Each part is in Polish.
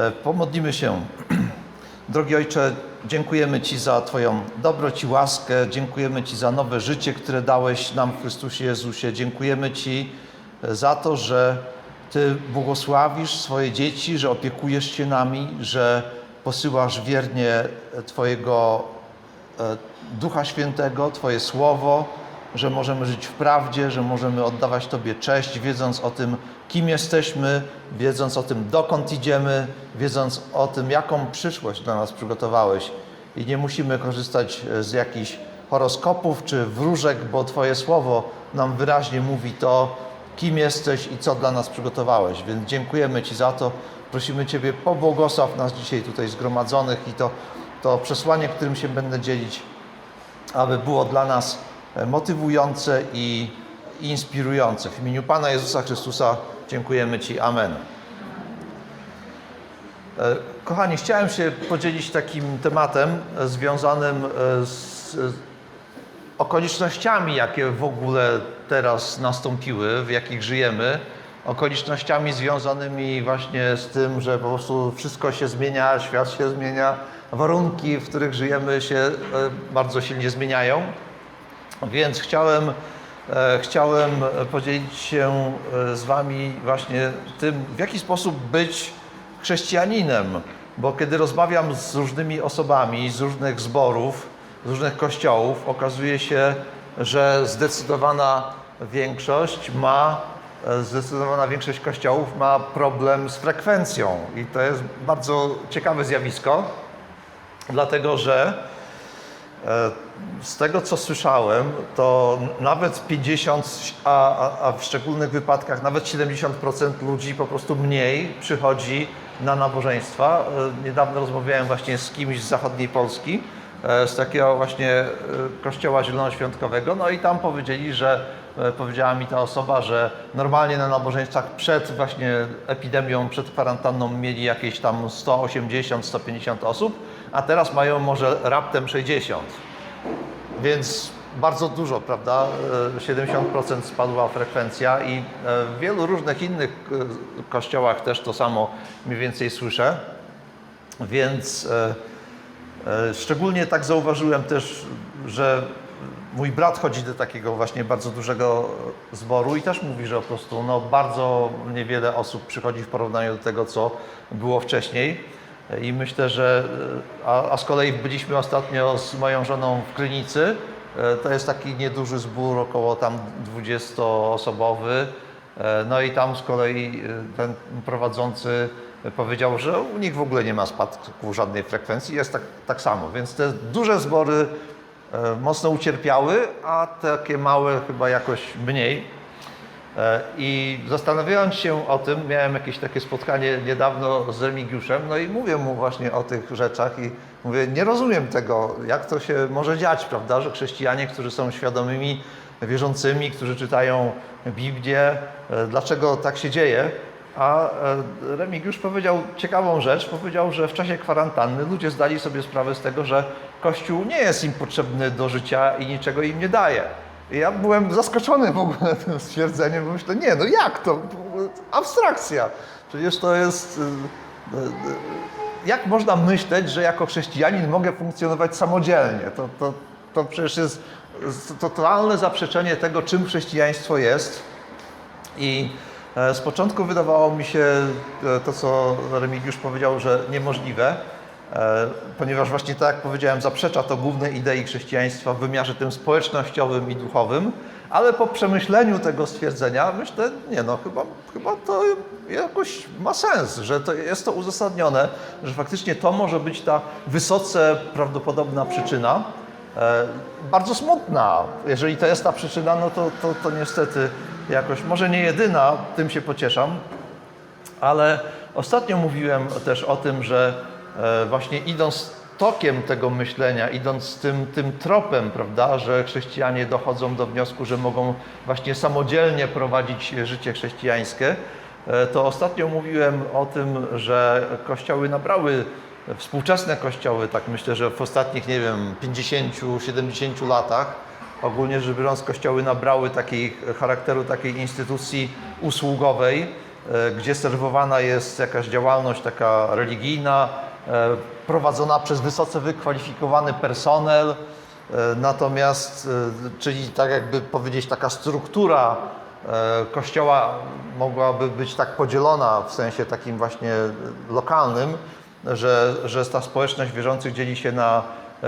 E, Pomodlimy się. Drogi Ojcze, dziękujemy Ci za Twoją dobroć i łaskę. Dziękujemy Ci za nowe życie, które dałeś nam w Chrystusie Jezusie. Dziękujemy Ci e, za to, że Ty błogosławisz swoje dzieci, że opiekujesz się nami, że posyłasz wiernie Twojego e, Ducha Świętego, Twoje Słowo, że możemy żyć w prawdzie, że możemy oddawać Tobie cześć, wiedząc o tym, kim jesteśmy, wiedząc o tym, dokąd idziemy, wiedząc o tym, jaką przyszłość dla nas przygotowałeś. I nie musimy korzystać e, z jakichś horoskopów czy wróżek, bo Twoje Słowo nam wyraźnie mówi to, kim jesteś i co dla nas przygotowałeś. Więc dziękujemy Ci za to. Prosimy Ciebie, pobłogosław nas dzisiaj tutaj zgromadzonych i to, to przesłanie, którym się będę dzielić, aby było dla nas motywujące i inspirujące. W imieniu Pana Jezusa Chrystusa dziękujemy Ci. Amen. E, Kochani, chciałem się podzielić takim tematem e, związanym e, z okolicznościami, jakie w ogóle teraz nastąpiły, w jakich żyjemy. Okolicznościami związanymi właśnie z tym, że po prostu wszystko się zmienia, świat się zmienia, warunki, w których żyjemy się e, bardzo silnie zmieniają. Więc chciałem, e, chciałem podzielić się e, z Wami właśnie tym, w jaki sposób być chrześcijaninem. Bo kiedy rozmawiam z różnymi osobami z różnych zborów, z różnych kościołów, okazuje się, że zdecydowana większość ma, e, zdecydowana większość kościołów ma problem z frekwencją. I to jest bardzo ciekawe zjawisko, dlatego że Z tego co słyszałem, to nawet 50, a, a, w szczególnych wypadkach nawet 70% ludzi po prostu mniej przychodzi na nabożeństwa. E, Niedawno rozmawiałem właśnie z kimś z zachodniej Polski, e, z takiego właśnie e, kościoła zielonoświątkowego, no i tam powiedzieli, że e, powiedziała mi ta osoba, że normalnie na nabożeństwach przed właśnie epidemią, przed kwarantanną mieli jakieś tam 180-150 osób, a teraz mają może raptem 60. Więc bardzo dużo, prawda? E, 70% spadła frekwencja i e, w wielu różnych innych e, kościołach też to samo mniej więcej słyszę. Więc e, e, szczególnie tak zauważyłem też, że mój brat chodzi do takiego właśnie bardzo dużego zboru i też mówi, że po prostu no, bardzo niewiele osób przychodzi w porównaniu do tego, co było wcześniej. I myślę, że a, a z kolei byliśmy ostatnio z moją żoną w Krynicy. E, To jest taki nieduży zbór, około tam 20-osobowy. E, No i tam z kolei e, ten prowadzący powiedział, że u nich w ogóle nie ma spadku żadnej frekwencji, jest tak, tak samo. Więc te duże zbory e, mocno ucierpiały, a takie małe chyba jakoś mniej. E, I zastanawiając się o tym, miałem jakieś takie spotkanie niedawno z Remigiuszem, no i mówię mu właśnie o tych rzeczach i mówię, nie rozumiem tego, jak to się może dziać, prawda, że chrześcijanie, którzy są świadomymi wierzącymi, którzy czytają Biblię, e, dlaczego tak się dzieje. A e, Remigiusz powiedział ciekawą rzecz, powiedział, że w czasie kwarantanny ludzie zdali sobie sprawę z tego, że Kościół nie jest im potrzebny do życia i niczego im nie daje. Ja byłem zaskoczony w ogóle tym stwierdzeniem, bo myślę, nie, no jak to? Abstrakcja. Przecież to jest... y, y, y, Jak można myśleć, że jako chrześcijanin mogę funkcjonować samodzielnie? To, to, to przecież jest totalne zaprzeczenie tego, czym chrześcijaństwo jest. I e, z początku wydawało mi się e, to, co Remigiusz powiedział, że niemożliwe, ponieważ właśnie tak jak powiedziałem, zaprzecza to głównej idei chrześcijaństwa w wymiarze tym społecznościowym i duchowym, ale po przemyśleniu tego stwierdzenia myślę, nie no, chyba, chyba to jakoś ma sens, że to jest to uzasadnione, że faktycznie to może być ta wysoce prawdopodobna przyczyna, E, bardzo smutna. Jeżeli to jest ta przyczyna, no to, to, to niestety jakoś, może nie jedyna, tym się pocieszam, ale ostatnio mówiłem też o tym, że e, właśnie idąc tokiem tego myślenia, idąc tym, tym tropem, prawda, że chrześcijanie dochodzą do wniosku, że mogą właśnie samodzielnie prowadzić życie chrześcijańskie, e, to ostatnio mówiłem o tym, że kościoły nabrały współczesne kościoły, tak myślę, że w ostatnich, nie wiem, 50-70 latach, ogólnie rzecz biorąc, kościoły nabrały takiej charakteru takiej instytucji usługowej e, gdzie serwowana jest jakaś działalność taka religijna, e, prowadzona przez wysoce wykwalifikowany personel. E, Natomiast, e, czyli tak jakby powiedzieć, taka struktura e, kościoła mogłaby być tak podzielona w sensie takim właśnie lokalnym, że, że ta społeczność wierzących dzieli się na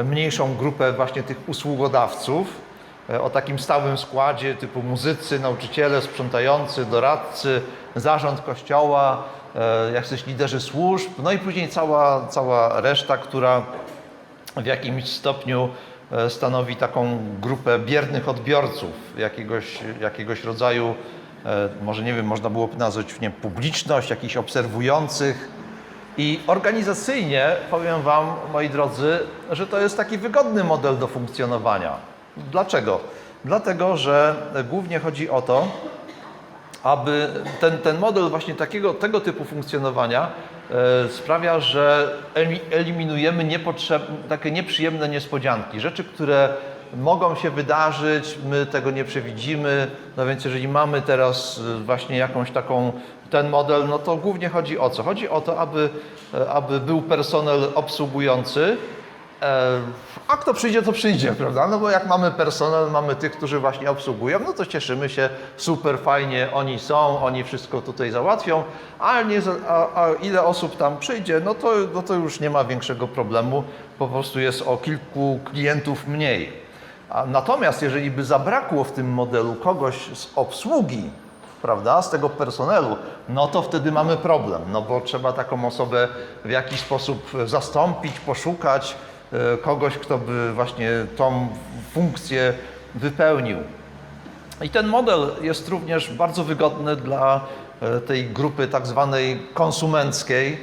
mniejszą grupę właśnie tych usługodawców e, o takim stałym składzie typu muzycy, nauczyciele, sprzątający, doradcy, zarząd kościoła, e, jacyś liderzy służb, no i później cała, cała reszta, która w jakimś stopniu e, stanowi taką grupę biernych odbiorców jakiegoś, jakiegoś rodzaju, e, może nie wiem, można byłoby nazwać nie, publiczność, jakichś obserwujących. I organizacyjnie powiem Wam, moi drodzy, że to jest taki wygodny model do funkcjonowania. Dlaczego? Dlatego, że głównie chodzi o to, aby ten, ten model właśnie takiego, tego typu funkcjonowania e, sprawia, że eli- eliminujemy takie nieprzyjemne niespodzianki, rzeczy, które mogą się wydarzyć, my tego nie przewidzimy, no więc jeżeli mamy teraz e, właśnie jakąś taką, ten model, no to głównie chodzi o co? Chodzi o to, aby, e, aby był personel obsługujący, A kto przyjdzie, to przyjdzie, prawda? No bo jak mamy personel, mamy tych, którzy właśnie obsługują, no to cieszymy się, super, fajnie, oni są, oni wszystko tutaj załatwią, a, nie, a, a ile osób tam przyjdzie, no to, no to już nie ma większego problemu, po prostu jest o kilku klientów mniej. Natomiast jeżeli by zabrakło w tym modelu kogoś z obsługi, prawda, z tego personelu, no to wtedy mamy problem, no bo trzeba taką osobę w jakiś sposób zastąpić, poszukać e, kogoś, kto by właśnie tą funkcję wypełnił. I ten model jest również bardzo wygodny dla e, tej grupy tak zwanej konsumenckiej,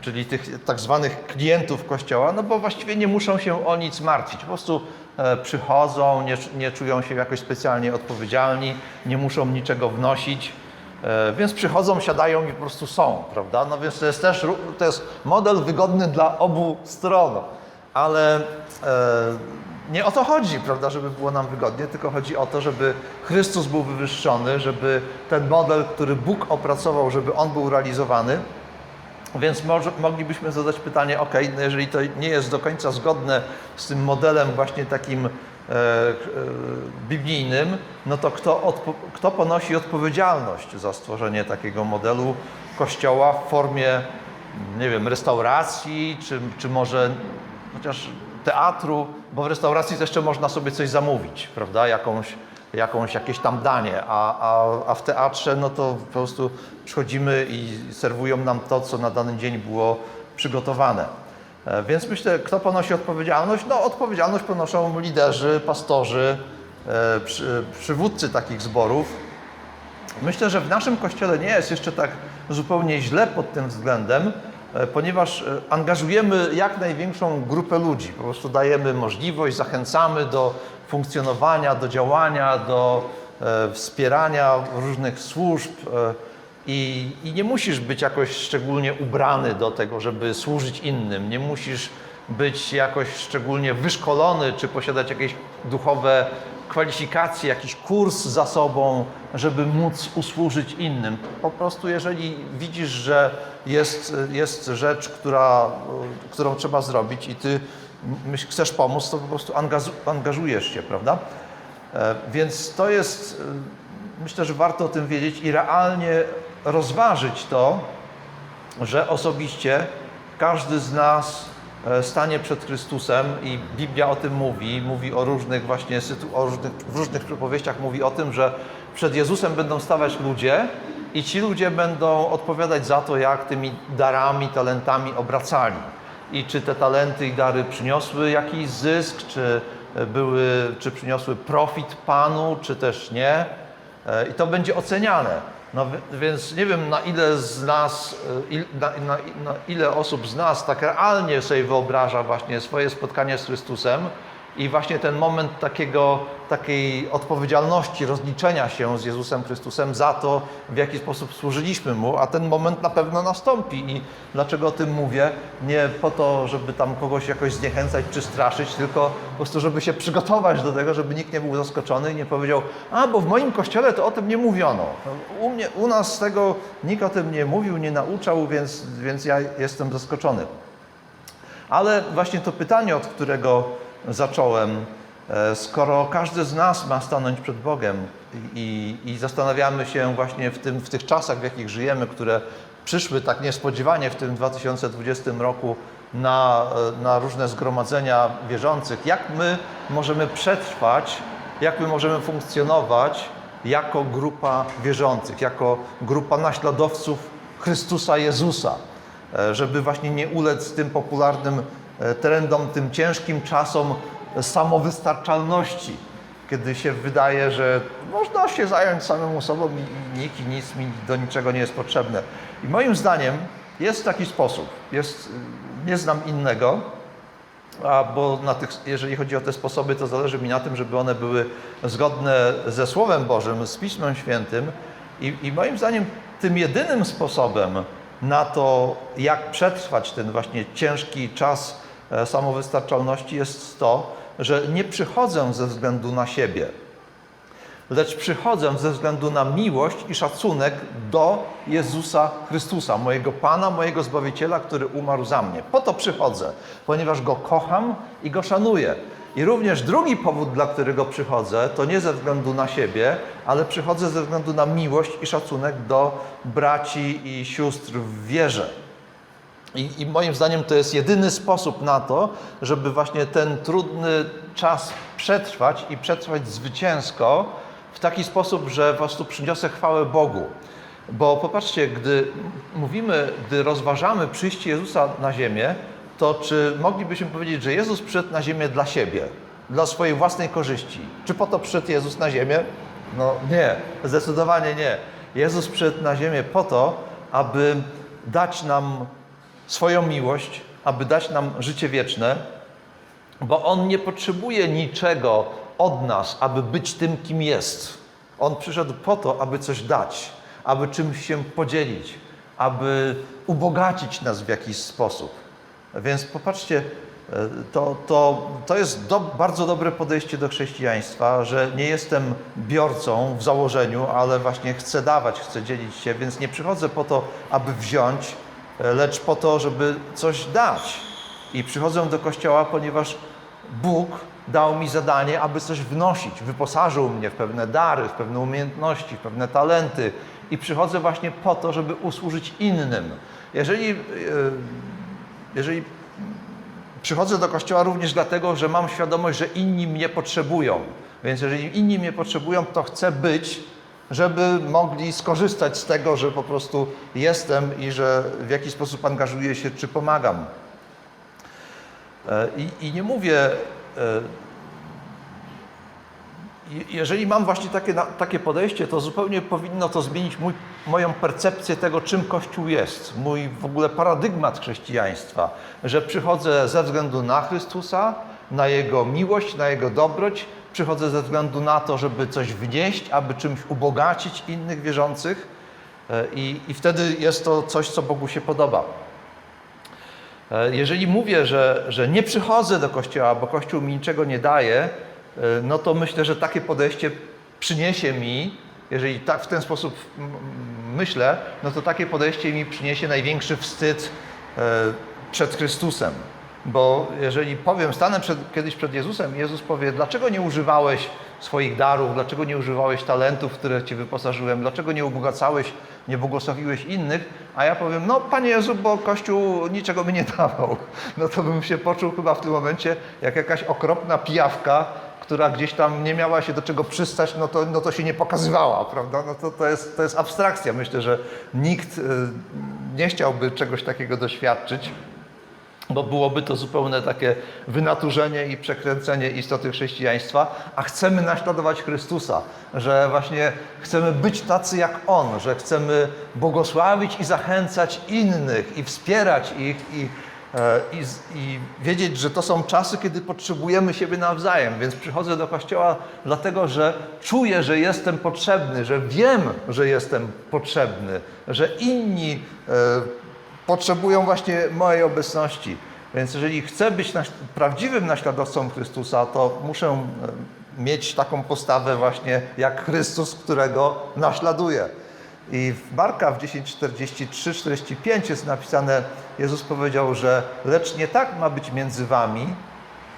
czyli tych tak zwanych klientów kościoła, no bo właściwie nie muszą się o nic martwić. Po prostu e, przychodzą, nie, nie czują się jakoś specjalnie odpowiedzialni, nie muszą niczego wnosić. E, Więc przychodzą, siadają i po prostu są, prawda? No więc to jest też to jest model wygodny dla obu stron, ale e, nie o to chodzi, prawda, żeby było nam wygodnie, tylko chodzi o to, żeby Chrystus był wywyższony, żeby ten model, który Bóg opracował, żeby on był realizowany. Więc może, moglibyśmy zadać pytanie, ok, no jeżeli to nie jest do końca zgodne z tym modelem właśnie takim e, e, biblijnym, no to kto, kto ponosi odpowiedzialność za stworzenie takiego modelu kościoła w formie, nie wiem, restauracji, czy, czy może chociaż teatru, bo w restauracji jeszcze można sobie coś zamówić, prawda, jakąś, jakąś, jakieś tam danie, a, a, a w teatrze no to po prostu przychodzimy i serwują nam to, co na dany dzień było przygotowane. E, Więc myślę, kto ponosi odpowiedzialność? No odpowiedzialność ponoszą liderzy, pastorzy, e, przy, przywódcy takich zborów. Myślę, że w naszym kościele nie jest jeszcze tak zupełnie źle pod tym względem, ponieważ e, angażujemy jak największą grupę ludzi. Po prostu dajemy możliwość, zachęcamy do funkcjonowania, do działania, do e, wspierania różnych służb. e, I, I nie musisz być jakoś szczególnie ubrany do tego, żeby służyć innym. Nie musisz być jakoś szczególnie wyszkolony, czy posiadać jakieś duchowe kwalifikacje, jakiś kurs za sobą, żeby móc usłużyć innym. Po prostu jeżeli widzisz, że jest, jest rzecz, która, którą trzeba zrobić i ty chcesz pomóc, to po prostu angażu, angażujesz się, prawda? E, Więc to jest, e, myślę, że warto o tym wiedzieć i realnie rozważyć to, że osobiście każdy z nas stanie przed Chrystusem i Biblia o tym mówi, mówi o różnych właśnie o różnych, w różnych przypowieściach mówi o tym, że przed Jezusem będą stawać ludzie i ci ludzie będą odpowiadać za to, jak tymi darami, talentami obracali. I czy te talenty i dary przyniosły jakiś zysk, czy e, były, czy przyniosły profit Panu, czy też nie. E, I to będzie oceniane. No wi- więc nie wiem, na ile z nas, e, na, na, na ile osób z nas tak realnie sobie wyobraża właśnie swoje spotkanie z Chrystusem I właśnie ten moment takiego, takiej odpowiedzialności, rozliczenia się z Jezusem Chrystusem za to, w jaki sposób służyliśmy Mu, a ten moment na pewno nastąpi. I dlaczego o tym mówię? Nie po to, żeby tam kogoś jakoś zniechęcać czy straszyć, tylko po prostu, żeby się przygotować do tego, żeby nikt nie był zaskoczony i nie powiedział, a bo w moim kościele to o tym nie mówiono. U, mnie, u nas tego nikt o tym nie mówił, nie nauczał, więc, więc ja jestem zaskoczony. Ale właśnie to pytanie, od którego zacząłem, e, skoro każdy z nas ma stanąć przed Bogiem i, i zastanawiamy się właśnie w, tym, w tych czasach, w jakich żyjemy, które przyszły tak niespodziewanie w tym 2020 roku na, e, na różne zgromadzenia wierzących, jak my możemy przetrwać, jak my możemy funkcjonować jako grupa wierzących, jako grupa naśladowców Chrystusa Jezusa e, żeby właśnie nie ulec tym popularnym trendom, tym ciężkim czasom samowystarczalności, kiedy się wydaje, że można się zająć samemu sobą i nikt i nic mi do niczego nie jest potrzebne. I moim zdaniem jest taki sposób, jest, nie znam innego, a bo na tych, jeżeli chodzi o te sposoby, to zależy mi na tym, żeby one były zgodne ze Słowem Bożym, z Pismem Świętym. I, I moim zdaniem tym jedynym sposobem na to, jak przetrwać ten właśnie ciężki czas e, samowystarczalności, jest to, że nie przychodzę ze względu na siebie, lecz przychodzę ze względu na miłość i szacunek do Jezusa Chrystusa, mojego Pana, mojego Zbawiciela, który umarł za mnie. Po to przychodzę, ponieważ Go kocham i Go szanuję. I również drugi powód, dla którego przychodzę, to nie ze względu na siebie, ale przychodzę ze względu na miłość i szacunek do braci i sióstr w wierze. I, I, moim zdaniem to jest jedyny sposób na to, żeby właśnie ten trudny czas przetrwać i przetrwać zwycięsko w taki sposób, że po prostu przyniosę chwałę Bogu. Bo popatrzcie, gdy mówimy, gdy rozważamy przyjście Jezusa na ziemię, to czy moglibyśmy powiedzieć, że Jezus przyszedł na ziemię dla siebie, dla swojej własnej korzyści? Czy po to przyszedł Jezus na ziemię? No nie, zdecydowanie nie. Jezus przyszedł na ziemię po to, aby dać nam swoją miłość, aby dać nam życie wieczne, bo On nie potrzebuje niczego od nas, aby być tym, kim jest. On przyszedł po to, aby coś dać, aby czymś się podzielić, aby ubogacić nas w jakiś sposób. Więc popatrzcie, to, to, to jest do, bardzo dobre podejście do chrześcijaństwa, że nie jestem biorcą w założeniu, ale właśnie chcę dawać, chcę dzielić się, więc nie przychodzę po to, aby wziąć, lecz po to, żeby coś dać. I przychodzę do kościoła, ponieważ Bóg dał mi zadanie, aby coś wnosić. Wyposażył mnie w pewne dary, w pewne umiejętności, w pewne talenty. I przychodzę właśnie po to, żeby usłużyć innym. Jeżeli, jeżeli przychodzę do kościoła również dlatego, że mam świadomość, że inni mnie potrzebują. Więc jeżeli inni mnie potrzebują, to chcę być, żeby mogli skorzystać z tego, że po prostu jestem i że w jakiś sposób angażuję się czy pomagam. I, i nie mówię, jeżeli mam właśnie takie, takie podejście, to zupełnie powinno to zmienić mój, moją percepcję tego, czym Kościół jest, mój w ogóle paradygmat chrześcijaństwa, że przychodzę ze względu na Chrystusa, na Jego miłość, na Jego dobroć, przychodzę ze względu na to, żeby coś wnieść, aby czymś ubogacić innych wierzących i, i wtedy jest to coś, co Bogu się podoba. Jeżeli mówię, że, że nie przychodzę do Kościoła, bo Kościół mi niczego nie daje, no to myślę, że takie podejście przyniesie mi, jeżeli tak w ten sposób myślę, no to takie podejście mi przyniesie największy wstyd przed Chrystusem. Bo jeżeli powiem, stanę przed, kiedyś przed Jezusem, Jezus powie, dlaczego nie używałeś swoich darów, dlaczego nie używałeś talentów, które Ci wyposażyłem, dlaczego nie ubogacałeś, nie błogosławiłeś innych, a ja powiem, no Panie Jezu, bo Kościół niczego mi nie dawał. No to bym się poczuł chyba w tym momencie jak jakaś okropna pijawka, która gdzieś tam nie miała się do czego przystać, no to, no to się nie pokazywała, prawda? No to, to, jest, to jest abstrakcja. Myślę, że nikt nie chciałby czegoś takiego doświadczyć, bo byłoby to zupełne takie wynaturzenie i przekręcenie istoty chrześcijaństwa, a chcemy naśladować Chrystusa, że właśnie chcemy być tacy jak On, że chcemy błogosławić i zachęcać innych i wspierać ich i, e, i, i wiedzieć, że to są czasy, kiedy potrzebujemy siebie nawzajem. Więc przychodzę do kościoła dlatego, że czuję, że jestem potrzebny, że wiem, że jestem potrzebny, że inni e, potrzebują właśnie mojej obecności. Więc jeżeli chcę być naś- prawdziwym naśladowcą Chrystusa, to muszę e, mieć taką postawę właśnie jak Chrystus, którego naśladuję. I w Marka w 10:43-45 jest napisane, Jezus powiedział, że lecz nie tak ma być między wami,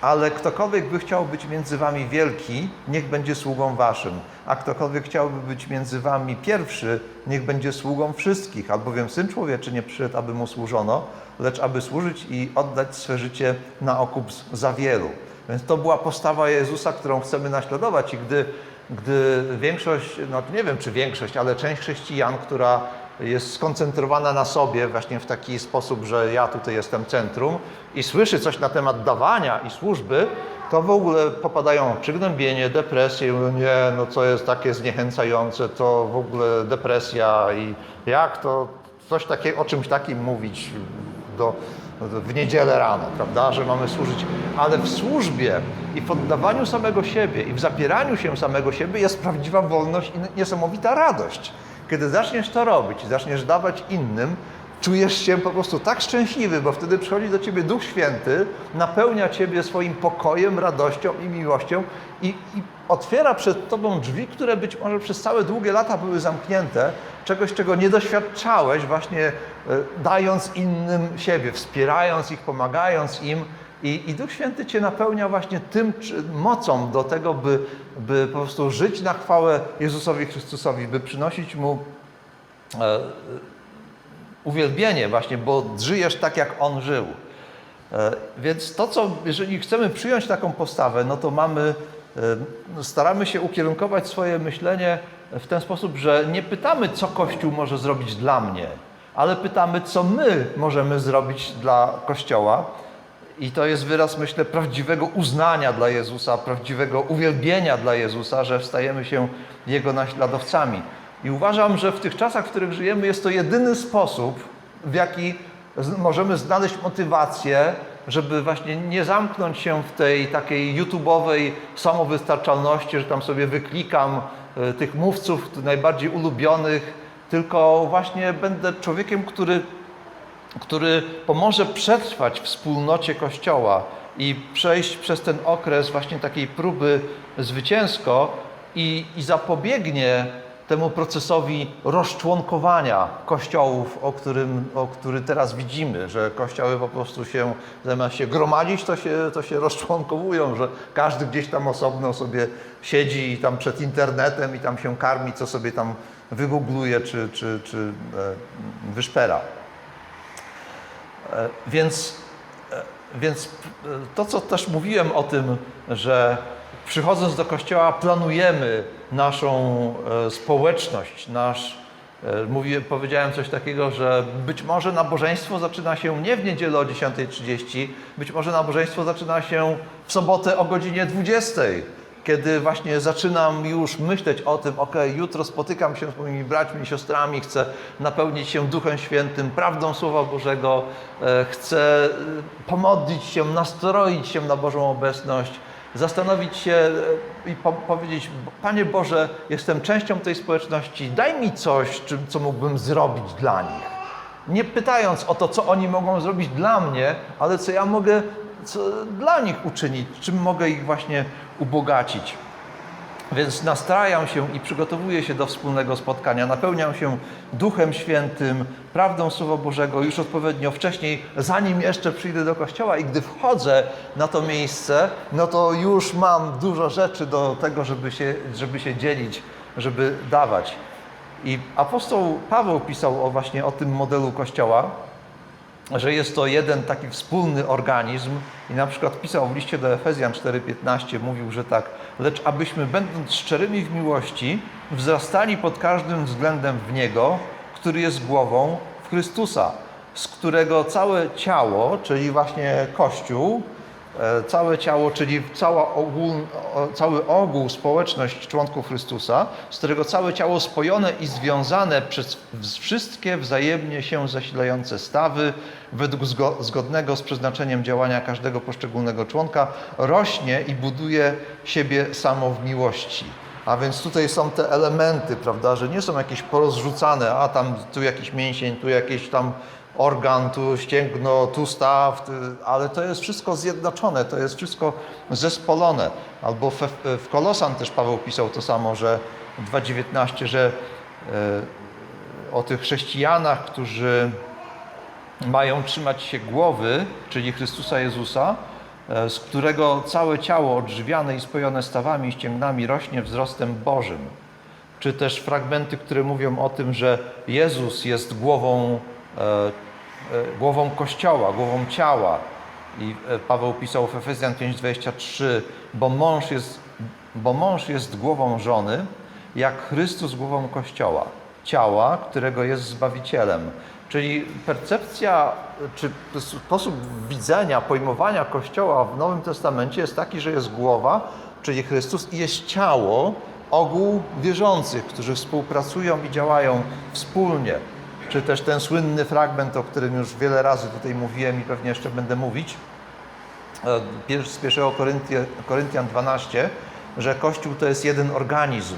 ale ktokolwiek by chciał być między wami wielki, niech będzie sługą waszym. A ktokolwiek chciałby być między wami pierwszy, niech będzie sługą wszystkich. Albowiem Syn Człowieczy nie przyszedł, aby mu służono, lecz aby służyć i oddać swe życie na okup za wielu. Więc to była postawa Jezusa, którą chcemy naśladować. I gdy, gdy większość, no nie wiem czy większość, ale część chrześcijan, która jest skoncentrowana na sobie właśnie w taki sposób, że ja tutaj jestem centrum i słyszy coś na temat dawania i służby, to w ogóle popadają przygnębienie, depresję, nie, no co jest takie zniechęcające, to w ogóle depresja i jak to coś takiego, o czymś takim mówić do, w niedzielę rano, prawda, że mamy służyć, ale w służbie i w oddawaniu samego siebie i w zapieraniu się samego siebie jest prawdziwa wolność i niesamowita radość. Kiedy zaczniesz to robić zaczniesz dawać innym, czujesz się po prostu tak szczęśliwy, bo wtedy przychodzi do ciebie Duch Święty, napełnia ciebie swoim pokojem, radością i miłością i, i otwiera przed tobą drzwi, które być może przez całe długie lata były zamknięte, czegoś, czego nie doświadczałeś, właśnie e, dając innym siebie, wspierając ich, pomagając im. I, I Duch Święty Cię napełnia właśnie tym czy, mocą do tego, by, by po prostu żyć na chwałę Jezusowi Chrystusowi, by przynosić Mu e, uwielbienie właśnie, bo żyjesz tak, jak On żył. E, Więc to, co, jeżeli chcemy przyjąć taką postawę, no to mamy, e, staramy się ukierunkować swoje myślenie w ten sposób, że nie pytamy, co Kościół może zrobić dla mnie, ale pytamy, co my możemy zrobić dla Kościoła. I to jest wyraz, myślę, prawdziwego uznania dla Jezusa, prawdziwego uwielbienia dla Jezusa, że stajemy się Jego naśladowcami. I uważam, że w tych czasach, w których żyjemy, jest to jedyny sposób, w jaki możemy znaleźć motywację, żeby właśnie nie zamknąć się w tej takiej YouTube'owej samowystarczalności, że tam sobie wyklikam e, tych mówców najbardziej ulubionych, tylko właśnie będę człowiekiem, który który pomoże przetrwać wspólnocie Kościoła i przejść przez ten okres właśnie takiej próby zwycięsko i, i zapobiegnie temu procesowi rozczłonkowania kościołów, o, którym, o który teraz widzimy, że kościoły po prostu się zamiast się gromadzić, to się, to się rozczłonkowują, że każdy gdzieś tam osobno sobie siedzi i tam przed internetem i tam się karmi, co sobie tam wygoogluje czy, czy, czy e, wyszpera. E, Więc, e, więc e, to, co też mówiłem o tym, że przychodząc do kościoła planujemy naszą społeczność, nasz, mówię, powiedziałem coś takiego, że być może nabożeństwo zaczyna się nie w niedzielę o 10.30, być może nabożeństwo zaczyna się w sobotę o godzinie 20.00 kiedy właśnie zaczynam już myśleć o tym, ok, jutro spotykam się z moimi braćmi i siostrami, chcę napełnić się Duchem Świętym, prawdą Słowa Bożego, e, chcę e, pomodlić się, nastroić się na Bożą obecność, zastanowić się e, i po powiedzieć, Panie Boże, jestem częścią tej społeczności, daj mi coś, czym, co mógłbym zrobić dla nich. Nie pytając o to, co oni mogą zrobić dla mnie, ale co ja mogę co dla nich uczynić, czym mogę ich właśnie ubogacić. Więc nastrajam się i przygotowuję się do wspólnego spotkania, napełniam się Duchem Świętym, prawdą Słowa Bożego już odpowiednio wcześniej, zanim jeszcze przyjdę do kościoła i gdy wchodzę na to miejsce, no to już mam dużo rzeczy do tego, żeby się, żeby się dzielić, żeby dawać. I apostoł Paweł pisał o właśnie o tym modelu kościoła, że jest to jeden taki wspólny organizm i na przykład pisał w liście do Efezjan 4:15 mówił, że tak, lecz abyśmy będąc szczerymi w miłości, wzrastali pod każdym względem w Niego, który jest głową w Chrystusa, z którego całe ciało, czyli właśnie Kościół, Całe ciało, czyli cała ogół, cały ogół, społeczność członków Chrystusa, z którego całe ciało spojone i związane przez wszystkie wzajemnie się zasilające stawy, według zgo- zgodnego z przeznaczeniem działania każdego poszczególnego członka, rośnie i buduje siebie samo w miłości. A więc tutaj są te elementy, prawda, że nie są jakieś porozrzucane, a tam tu jakiś mięsień, tu jakiś tam organ, tu ścięgno, tu staw, ale to jest wszystko zjednoczone, to jest wszystko zespolone. Albo w, w Kolosan też Paweł pisał to samo, że 2.19, że e, o tych chrześcijanach, którzy mają trzymać się głowy, czyli Chrystusa Jezusa, e, z którego całe ciało odżywiane i spojone stawami i ścięgnami rośnie wzrostem Bożym. Czy też fragmenty, które mówią o tym, że Jezus jest głową, e, głową Kościoła, głową ciała. I e, Paweł pisał w Efezjan 5:23, bo mąż jest, bo mąż jest głową żony, jak Chrystus głową Kościoła, ciała, którego jest Zbawicielem. Czyli percepcja, czy sposób widzenia, pojmowania Kościoła w Nowym Testamencie jest taki, że jest głowa, czyli Chrystus, i jest ciało, ogół wierzących, którzy współpracują i działają wspólnie. Czy też ten słynny fragment, o którym już wiele razy tutaj mówiłem i pewnie jeszcze będę mówić, e, z 1 Koryntia- Koryntian 12, że Kościół to jest jeden organizm.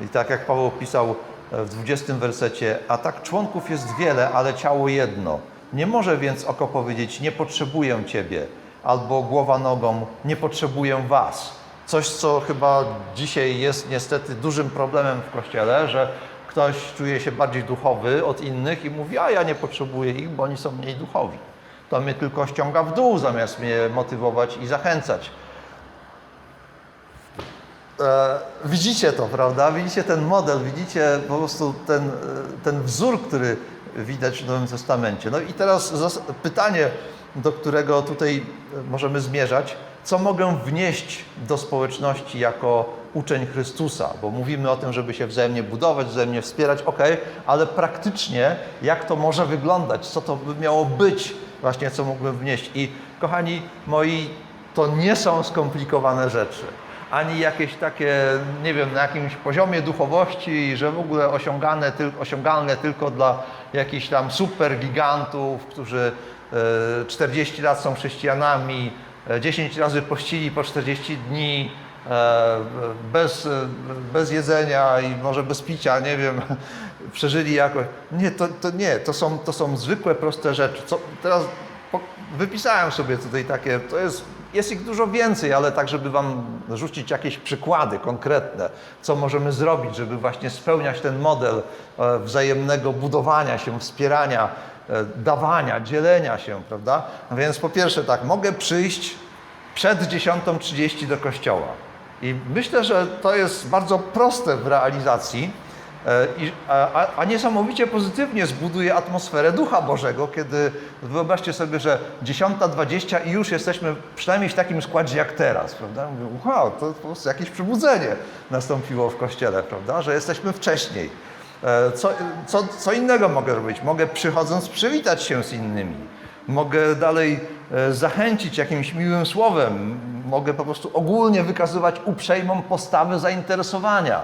I tak jak Paweł pisał e, w 20 wersecie, a tak członków jest wiele, ale ciało jedno. Nie może więc oko powiedzieć, nie potrzebuję Ciebie, albo głowa nogą, nie potrzebuję Was. Coś, co chyba dzisiaj jest niestety dużym problemem w Kościele, że ktoś czuje się bardziej duchowy od innych i mówi, a ja nie potrzebuję ich, bo oni są mniej duchowi. To mnie tylko ściąga w dół, zamiast mnie motywować i zachęcać. E, widzicie to, prawda? Widzicie ten model, widzicie po prostu ten, ten wzór, który widać w Nowym Testamencie. No i teraz pytanie, do którego tutaj możemy zmierzać. Co mogę wnieść do społeczności jako uczeń Chrystusa? Bo mówimy o tym, żeby się wzajemnie budować, wzajemnie wspierać, ok, ale praktycznie jak to może wyglądać? Co to by miało być? Właśnie co mógłbym wnieść? I kochani moi, to nie są skomplikowane rzeczy ani jakieś takie, nie wiem, na jakimś poziomie duchowości, że w ogóle osiągane, osiągalne tylko dla jakichś tam super gigantów, którzy e, 40 lat są chrześcijanami, e, 10 razy pościli po 40 dni, e, bez, e, bez jedzenia i może bez picia, nie wiem, przeżyli jakoś. Nie, to, to nie, to są, to są zwykłe, proste rzeczy. Co, teraz po, wypisałem sobie tutaj takie, to jest, jest ich dużo więcej, ale tak, żeby Wam rzucić jakieś przykłady konkretne, co możemy zrobić, żeby właśnie spełniać ten model e, wzajemnego budowania się, wspierania, e, dawania, dzielenia się, prawda? Więc po pierwsze tak, mogę przyjść przed 10.30 do kościoła. I myślę, że to jest bardzo proste w realizacji, E, a niesamowicie pozytywnie zbuduje atmosferę Ducha Bożego, kiedy wyobraźcie sobie, że 10.20 i już jesteśmy przynajmniej w takim składzie jak teraz, prawda? Mówię, wow, to po prostu jakieś przebudzenie nastąpiło w Kościele, prawda? Że jesteśmy wcześniej. E, Co, co, co innego mogę robić? Mogę przychodząc przywitać się z innymi. Mogę dalej e, zachęcić jakimś miłym słowem. Mogę po prostu ogólnie wykazywać uprzejmą postawę zainteresowania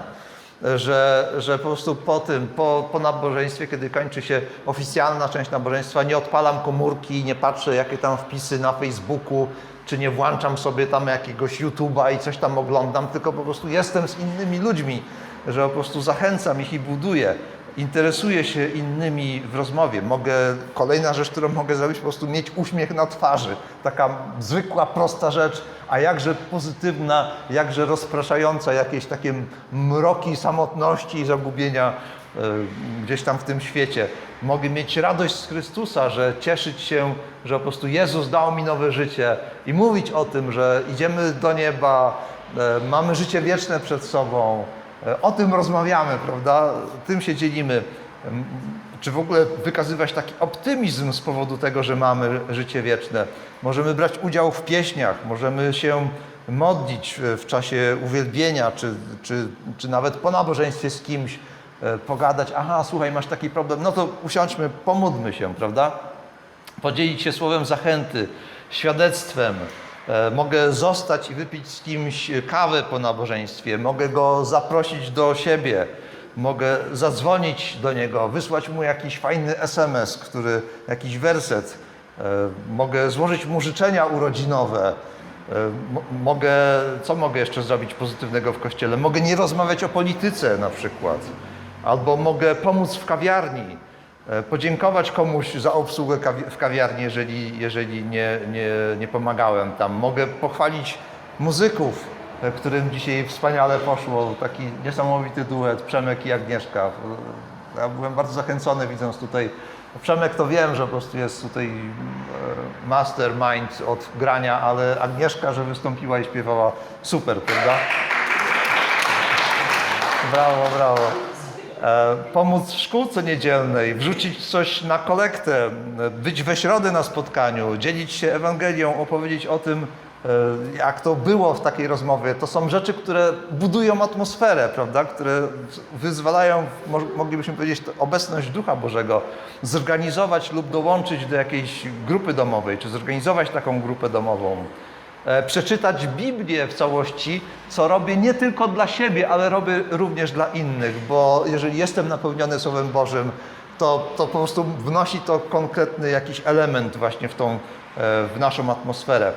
że, że po prostu po tym, po, po nabożeństwie, kiedy kończy się oficjalna część nabożeństwa, nie odpalam komórki, nie patrzę jakie tam wpisy na Facebooku, czy nie włączam sobie tam jakiegoś YouTube'a i coś tam oglądam, tylko po prostu jestem z innymi ludźmi, że po prostu zachęcam ich i buduję. Interesuję się innymi w rozmowie. Mogę, kolejna rzecz, którą mogę zrobić, po prostu mieć uśmiech na twarzy. Taka zwykła, prosta rzecz, a jakże pozytywna, jakże rozpraszająca jakieś takie mroki samotności i zagubienia e, gdzieś tam w tym świecie. Mogę mieć radość z Chrystusa, że cieszyć się, że po prostu Jezus dał mi nowe życie i mówić o tym, że idziemy do nieba, e, mamy życie wieczne przed sobą. E, O tym rozmawiamy, prawda? Tym się dzielimy. Czy w ogóle wykazywać taki optymizm z powodu tego, że mamy życie wieczne? Możemy brać udział w pieśniach, możemy się modlić e, w czasie uwielbienia, czy, czy, czy nawet po nabożeństwie z kimś, e, pogadać. Aha, słuchaj, masz taki problem, no to usiądźmy, pomódlmy się, prawda? Podzielić się słowem zachęty, świadectwem, Mogę zostać i wypić z kimś kawę po nabożeństwie, mogę go zaprosić do siebie, mogę zadzwonić do niego, wysłać mu jakiś fajny SMS, który, jakiś werset, E, mogę złożyć mu życzenia urodzinowe, E, mo- mogę, co mogę jeszcze zrobić pozytywnego w kościele? Mogę nie rozmawiać o polityce na przykład, albo mogę pomóc w kawiarni, e, podziękować komuś za obsługę w kawiarni, jeżeli, jeżeli nie, nie, nie pomagałem tam. Mogę pochwalić muzyków, e, którym dzisiaj wspaniale poszło, taki niesamowity duet Przemek i Agnieszka. Ja byłem bardzo zachęcony widząc tutaj Przemek to wiem, że po prostu jest tutaj e, mastermind od grania, ale Agnieszka, że wystąpiła i śpiewała super, prawda? Brawo, brawo. E, pomóc w szkółce niedzielnej, wrzucić coś na kolektę, e, być we środę na spotkaniu, dzielić się Ewangelią, opowiedzieć o tym, e, jak to było w takiej rozmowie. To są rzeczy, które budują atmosferę, prawda? które wyzwalają, mo- moglibyśmy powiedzieć, obecność Ducha Bożego. Zorganizować lub dołączyć do jakiejś grupy domowej, czy zorganizować taką grupę domową e, przeczytać Biblię w całości, co robię nie tylko dla siebie, ale robię również dla innych, bo jeżeli jestem napełniony Słowem Bożym, to, to po prostu wnosi to konkretny jakiś element właśnie w tą, e, w naszą atmosferę.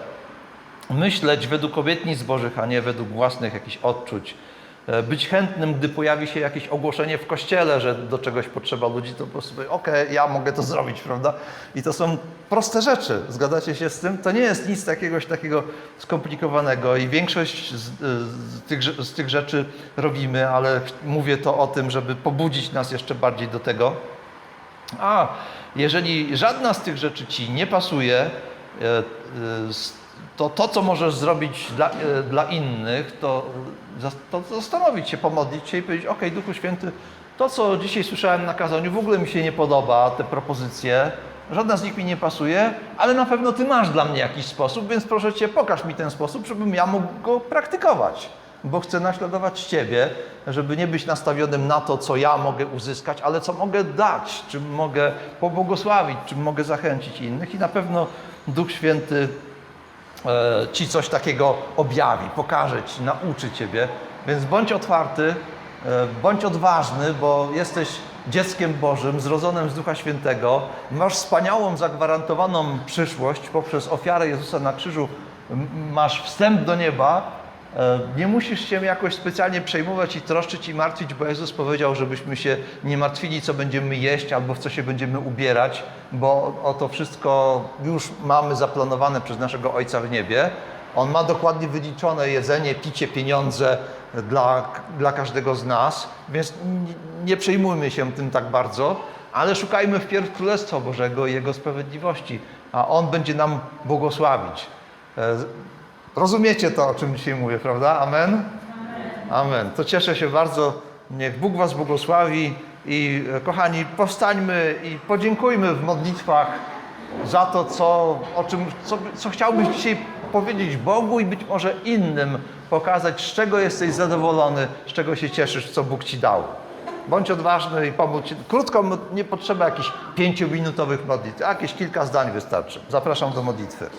Myśleć według obietnic Bożych, a nie według własnych jakichś odczuć. E, Być chętnym, gdy pojawi się jakieś ogłoszenie w kościele, że do czegoś potrzeba ludzi, to po prostu okej, ja mogę to zrobić, prawda? I to są proste rzeczy, zgadzacie się z tym? To nie jest nic takiegoś takiego skomplikowanego i większość z, z, tych, z tych rzeczy robimy, ale mówię to o tym, żeby pobudzić nas jeszcze bardziej do tego, a jeżeli żadna z tych rzeczy ci nie pasuje, e, e, s- to to, co możesz zrobić dla, e, dla innych, to, to zastanowić się, pomodlić się i powiedzieć: OK, Duchu Święty, to, co dzisiaj słyszałem na kazaniu, w ogóle mi się nie podoba, te propozycje. Żadna z nich mi nie pasuje, ale na pewno Ty masz dla mnie jakiś sposób, więc proszę Cię, pokaż mi ten sposób, żebym ja mógł go praktykować bo chcę naśladować Ciebie, żeby nie być nastawionym na to, co ja mogę uzyskać, ale co mogę dać, czym mogę pobłogosławić, czym mogę zachęcić innych i na pewno Duch Święty Ci coś takiego objawi, pokaże Ci, nauczy Ciebie, więc bądź otwarty, e, bądź odważny, bo jesteś dzieckiem Bożym, zrodzonym z Ducha Świętego, masz wspaniałą, zagwarantowaną przyszłość. Poprzez ofiarę Jezusa na krzyżu, masz wstęp do nieba, E, Nie musisz się jakoś specjalnie przejmować i troszczyć i martwić, bo Jezus powiedział, żebyśmy się nie martwili, co będziemy jeść albo w co się będziemy ubierać, bo o to wszystko już mamy zaplanowane przez naszego Ojca w niebie. On ma dokładnie wyliczone jedzenie, picie, pieniądze dla, dla każdego z nas, więc nie, przejmujmy się tym tak bardzo, ale szukajmy wpierw Królestwa Bożego i Jego sprawiedliwości, a On będzie nam błogosławić. Rozumiecie to, o czym dzisiaj mówię, prawda? Amen? Amen. To cieszę się bardzo. Niech Bóg Was błogosławi i e, kochani, powstańmy i podziękujmy w modlitwach za to, co, o czym, co, co chciałbyś dzisiaj powiedzieć Bogu i być może innym, pokazać, z czego jesteś zadowolony, z czego się cieszysz, co Bóg Ci dał. Bądź odważny i pomóż Ci. Krótko, nie potrzeba jakichś pięciominutowych modlitw, jakieś kilka zdań wystarczy. Zapraszam do modlitwy.